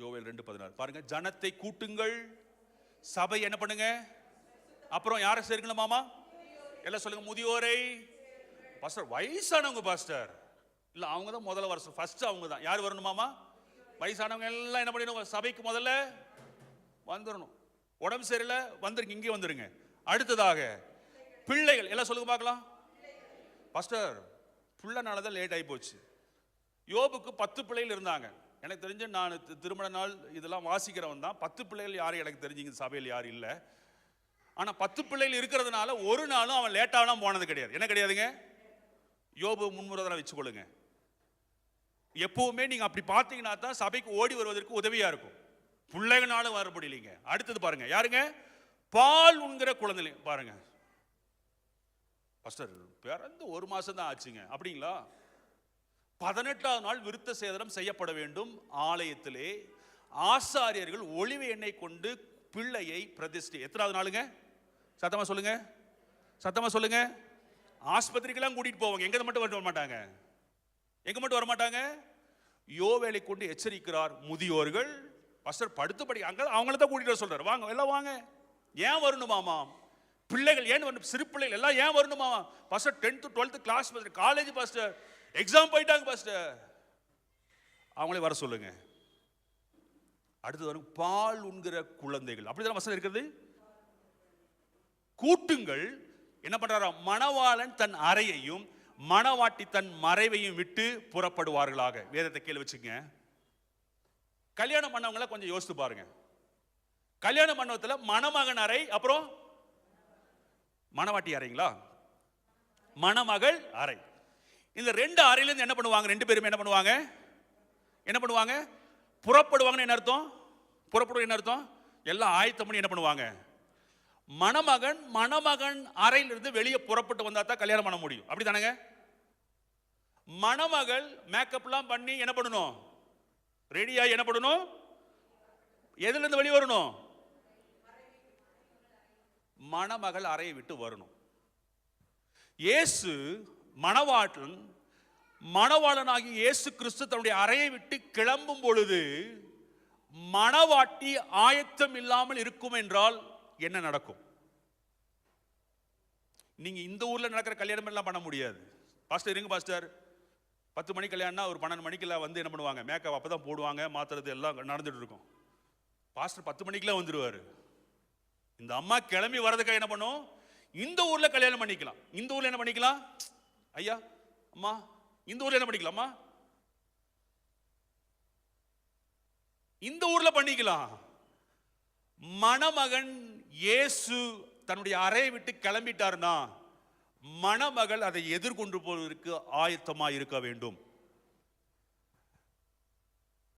யோவேல் ரெண்டு பதினாறு. பாருங்க ஜனத்தை கூட்டுங்கள். சபை என்ன பண்ணுங்க? அப்புறம் யாரை சேர்க்கணும் மாமா? எல்லாம் சொல்லுங்க முதியோரை. பாஸ்டர் வயசானவங்க பாஸ்டர் இல்லை அவங்க தான் முதல்ல வருஷம் ஃபர்ஸ்ட் அவங்க தான். யார் வரணும் மாமா? வயசானவங்க எல்லாம் என்ன பண்ணிடணும்? சபைக்கு முதல்ல வந்துடணும் உடம்பு சரியில்லை வந்துருங்க இங்கே வந்துருங்க. அடுத்ததாக பிள்ளைகள் எல்லாம் சொல்லுங்க பார்க்கலாம். பாஸ்டர் பிள்ளைனால தான் லேட் ஆகி போச்சு. யோபுக்கு பத்து பிள்ளைகள் இருந்தாங்க. எனக்கு தெரிஞ்சு நான் திருமண நாள் இதெல்லாம் வாசிக்கிறவன் தான். பத்து பிள்ளைகள் யாரும் எனக்கு தெரிஞ்சுங்க சபையில் யாரும் இல்லை. ஆனால் பத்து பிள்ளைகள் இருக்கிறதுனால ஒரு நாளும் அவன் லேட்டாகலாம் போனது கிடையாது. என்ன கிடையாதுங்க? யோபு முன்முறதெல்லாம் வச்சுக்கொள்ளுங்க. எப்பவுமே நீங்கள் அப்படி பார்த்தீங்கன்னா தான் சபைக்கு ஓடி வருவதற்கு உதவியாக இருக்கும். பிள்ளைகளாலும் வர முடியலைங்க. அடுத்தது பாருங்க யாருங்க? பால் உண்கிற குழந்தை பாருங்க. பஸ்டர் பிறந்து ஒரு மாதம் தான் ஆச்சுங்க. அப்படிங்களா? பதினெட்டாவது நாள் விருத்த சேதனம் செய்யப்பட வேண்டும். ஆலயத்திலே ஆசாரியர்கள் ஒளிவு எண்ணெய் கொண்டு பிள்ளையை பிரதிஷ்டை எத்தனாவது நாளுங்க? சத்தமாக சொல்லுங்க. சத்தமாக சொல்லுங்க. ஆஸ்பத்திரிக்கெல்லாம் கூட்டிகிட்டு போவாங்க. எங்கே மட்டும் வர மாட்டாங்க? எங்கே மட்டும் வர மாட்டாங்க? யோவேலை கொண்டு எச்சரிக்கிறார் முதியோர்கள். பஸ்டர் படுத்து படி அங்கே அவங்கள தான் கூட்டிகிட்டு வர சொல்கிறார் வாங்க எல்லாம் வாங்க. ஏன் வரணுமாமாம்? பிள்ளைகள் ஏன் வரணும் சிறு பிள்ளைகள்? எல்லாம் ஏன் வரணுமா? பஸ்டர் டென்த்து டுவெல்த்து கிளாஸ் பாஸ்டர் காலேஜ் பாஸ்டர் எக்ஸாம் போயிட்டாங்க பாஸ்டர் அவங்களே வர சொல்லுங்க. அடுத்தது வரும் பால் உண்கிற குழந்தைகள். அப்படிதான் வசனம் இருக்கிறது கூட்டுங்கள் என்ன பண்றாரா? மணவாளன் தன் அறையையும் மணவாட்டி தன் மறைவையும் விட்டு புறப்படுவார்களாக. வேதத்தை கீழே வச்சுங்க. கல்யாணம் பண்ணவங்கள கொஞ்சம் யோசித்து பாருங்க. கல்யாண மண்டபத்தில் மணமகன் அறை அப்புறம் மணவாட்டி அறைங்களா? மணமகள் அறை. இந்த ரெண்டு அறையிலேருந்து என்ன பண்ணுவாங்க? ரெண்டு பேரும் என்ன பண்ணுவாங்க? என்ன பண்ணுவாங்க? புறப்படுவாங்கன்னு என்ன அர்த்தம்? புறப்படுவது என்ன அர்த்தம்? எல்லாம் ஆயத்தம் பண்ணி என்ன பண்ணுவாங்க? மணமகன் மணமகன் அறையிலிருந்து வெளியே புறப்பட்டு வந்தா தான் கல்யாணம் பண்ண முடியும். அப்படி தானேங்க மணமகள் மேக்கப்லாம் பண்ணி என்ன பண்ணணும்? ரெடியாகி என்ன பண்ணணும்? எதுலேருந்து வெளியே வரணும்? மணமகள் அறையை விட்டு வரணும். இயேசு மணவாளன் மணவாளனாகி இயேசு கிறிஸ்து தன்னுடைய அறையை விட்டு கிளம்பும் பொழுது மணவாட்டி ஆயத்தம் இல்லாமல் இருக்கும் என்றால் என்ன நடக்கும்? நீங்க இந்த ஊர்ல நடக்கிற கல்யாணம் எல்லாம் பண்ண முடியாது. பாஸ்டர் இருங்க பாஸ்டர் பத்து மணி கல்யாணம்னா ஒரு பன்னெண்டு மணிக்கெல்லாம் வந்து என்ன பண்ணுவாங்க? மேக்கப் அப்போ தான் போடுவாங்க மாத்துறது எல்லாம் நடந்துட்டு இருக்கும். பாஸ்டர் பத்து மணிக்கெல்லாம் வந்துடுவார் இந்த அம்மா கிளம்பி வர்றதுக்காக என்ன பண்ணும்? இந்த ஊரில் கல்யாணம் பண்ணிக்கலாம். இந்த ஊர்ல என்ன பண்ணிக்கலாம்? ஐயா அம்மா இந்த ஊர்ல என்ன பண்ணிக்கலாமா இந்த ஊர்ல பண்ணிக்கலாம். மணமகன் இயேசு தன்னுடைய அறையை விட்டு கிளம்பிட்டாருன்னா மணமகள் அதை எதிர்கொண்டு போவதற்கு ஆயத்தமா இருக்க வேண்டும்.